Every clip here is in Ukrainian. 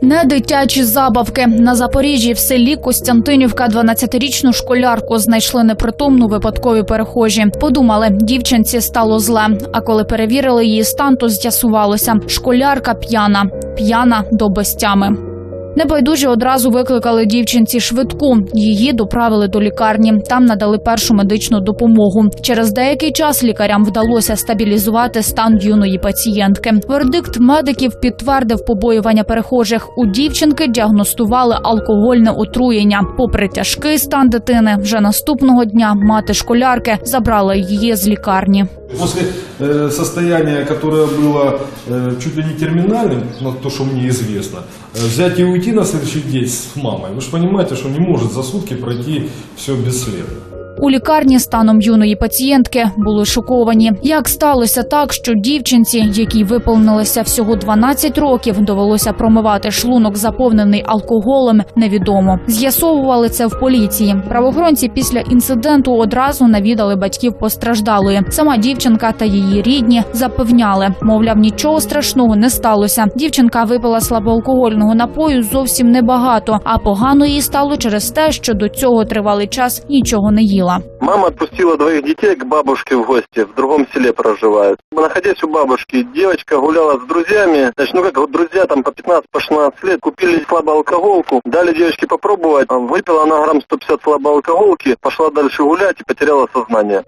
Не дитячі забавки на Запоріжжі в селі Костянтинівка 12-річну школярку знайшли непритомну випадкові перехожі. Подумали, дівчинці стало зле. А коли перевірили її стан, то з'ясувалося, школярка п'яна, п'яна до безтями. Небайдужі одразу викликали дівчинці швидку. Її доправили до лікарні. Там надали першу медичну допомогу. Через деякий час лікарям вдалося стабілізувати стан юної пацієнтки. Вердикт медиків підтвердив побоювання перехожих. У дівчинки діагностували алкогольне отруєння. Попри тяжкий стан дитини, вже наступного дня мати школярки забрала її з лікарні. После э, состояния, которое было э, чуть ли не терминальным, ну, то, что мне известно, э, взять и уйти на следующий день с мамой, вы же понимаете, что не может за сутки пройти все бесследно. У лікарні станом юної пацієнтки були шоковані. Як сталося так, що дівчинці, якій виповнилося всього 12 років, довелося промивати шлунок, заповнений алкоголем, невідомо. З'ясовували це в поліції. Правоохоронці після інциденту одразу навідали батьків постраждалої. Сама дівчинка та її рідні запевняли, мовляв, нічого страшного не сталося. Дівчинка випила слабоалкогольного напою зовсім небагато, а погано їй стало через те, що до цього тривалий час нічого не їла. Мама отпустила двоих детей к бабушке в гости, в другом селе проживают. Находясь у бабушки, девочка гуляла с друзьями, значит, ну как вот друзья там по 15-16 по 16 лет, купили слабоалкоголку, дали девочке попробовать, А, выпила она грамм 150 слабоалкоголки, пошла дальше гулять и потеряла сознание.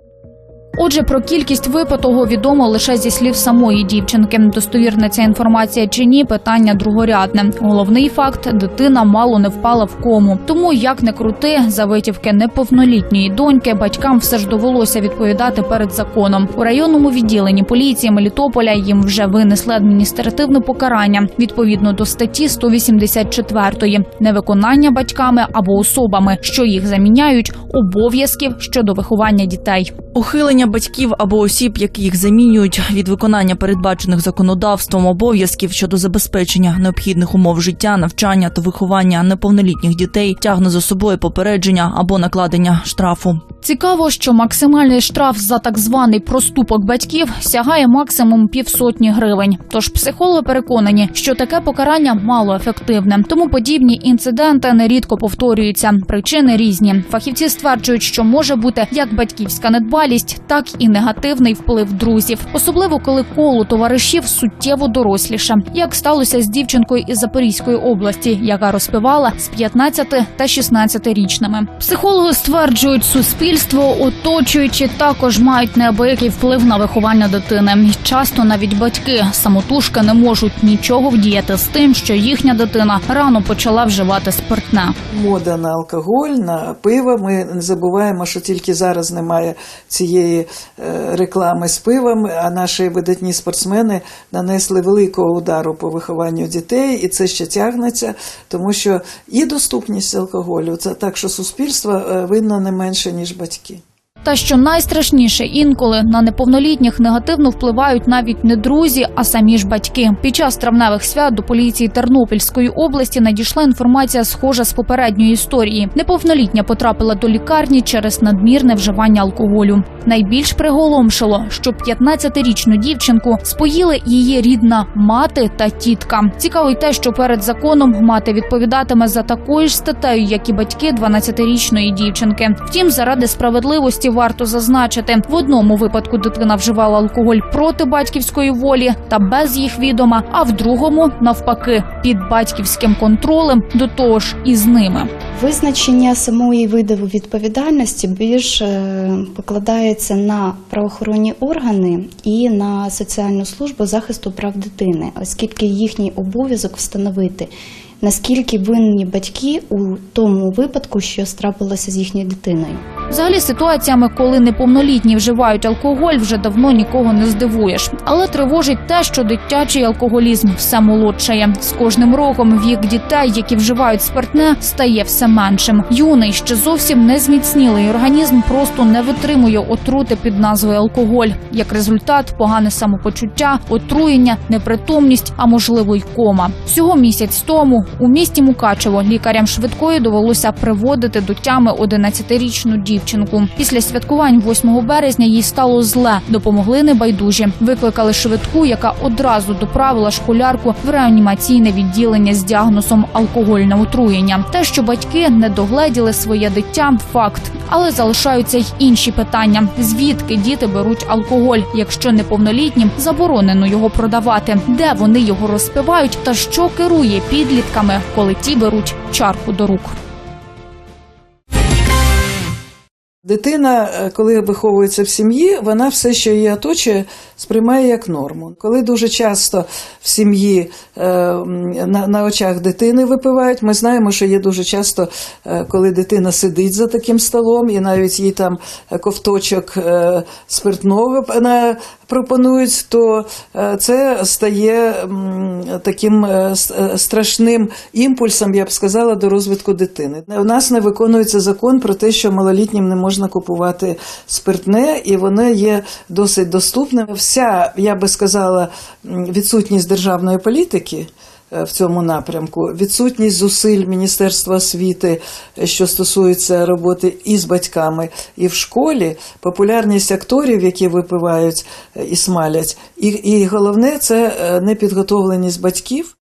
Отже, про кількість випитого відомо лише зі слів самої дівчинки. Достовірна ця інформація чи ні, питання другорядне. Головний факт дитина мало не впала в кому. Тому як не крути, за витівки неповнолітньої доньки батькам все ж довелося відповідати перед законом. У районному відділенні поліції Мелітополя їм вже винесли адміністративне покарання відповідно до статті 184 невиконання батьками або особами, що їх заміняють, обов'язків щодо виховання дітей. Ухилення батьків або осіб, які їх замінюють від виконання передбачених законодавством обов'язків щодо забезпечення необхідних умов життя, навчання та виховання неповнолітніх дітей тягне за собою попередження або накладення штрафу. Цікаво, що максимальний штраф за так званий проступок батьків сягає максимум півсотні гривень. Тож психологи переконані, що таке покарання мало ефективне. Тому подібні інциденти нерідко повторюються. Причини різні. Фахівці стверджують, що може бути як батьківська недбалість, так і негативний вплив друзів, особливо коли коло товаришів суттєво доросліше, як сталося з дівчинкою із Запорізької області, яка розпивала з 15 та 16 річними. Психологи стверджують, суспільство, оточуючи, також мають неабиякий вплив на виховання дитини. Часто навіть батьки самотужки не можуть нічого вдіяти з тим, що їхня дитина рано почала вживати спиртне. мода на алкоголь, на пиво. Ми не забуваємо, що тільки зараз немає цієї е, реклами з пивом, а наші видатні спортсмени нанесли великого удару по вихованню дітей, і це ще тягнеться, тому що і доступність алкоголю, це так, що суспільство е, винно не менше, ніж батьки. Та що найстрашніше, інколи на неповнолітніх негативно впливають навіть не друзі, а самі ж батьки. Під час травневих свят до поліції Тернопільської області надійшла інформація, схожа з попередньої історії. Неповнолітня потрапила до лікарні через надмірне вживання алкоголю. Найбільш приголомшило, що 15-річну дівчинку споїли її рідна мати та тітка. Цікаво й те, що перед законом мати відповідатиме за такою ж статтею, як і батьки 12-річної дівчинки. Втім, заради справедливості варто зазначити, в одному випадку дитина вживала алкоголь проти батьківської волі та без їх відома, а в другому навпаки під батьківським контролем до того ж і з ними. Визначення самої виду відповідальності більш е, покладається на правоохоронні органи і на соціальну службу захисту прав дитини, оскільки їхній обов'язок встановити. Наскільки винні батьки у тому випадку, що страпилося з їхньою дитиною? Взагалі, ситуаціями, коли неповнолітні вживають алкоголь, вже давно нікого не здивуєш. Але тривожить те, що дитячий алкоголізм все молодшає. З кожним роком вік дітей, які вживають спиртне, стає все меншим. Юний ще зовсім не зміцнілий організм просто не витримує отрути під назвою алкоголь. Як результат, погане самопочуття, отруєння, непритомність, а можливо й кома. Всього місяць тому У місті Мукачево лікарям швидкої довелося приводити до тями 11-річну дівчинку. Після святкувань 8 березня їй стало зле. Допомогли небайдужі. Викликали швидку, яка одразу доправила школярку в реанімаційне відділення з діагнозом алкогольне отруєння. Те, що батьки не догледіли своє дитя, факт. Але залишаються й інші питання: звідки діти беруть алкоголь, якщо неповнолітнім заборонено його продавати, де вони його розпивають, та що керує підлітками, коли ті беруть чарку до рук. Дитина, е, коли виховується в сім'ї, вона все, що її оточує, сприймає як норму. Коли дуже часто в сім'ї е, на, на очах дитини випивають, ми знаємо, що є дуже часто, е, коли дитина сидить за таким столом, і навіть їй там ковточок спиртного пропонують, то це стає таким страшним імпульсом, я б сказала, до розвитку дитини. У нас не виконується закон про те, що малолітнім не можна купувати спиртне, і воно є досить доступним. Вся, я би сказала, відсутність державної політики. е, В цьому напрямку відсутність зусиль Міністерства освіти, е, що стосується роботи і з батьками, і в школі, популярність акторів, які випивають е, і смалять, і, і головне це непідготовленість батьків.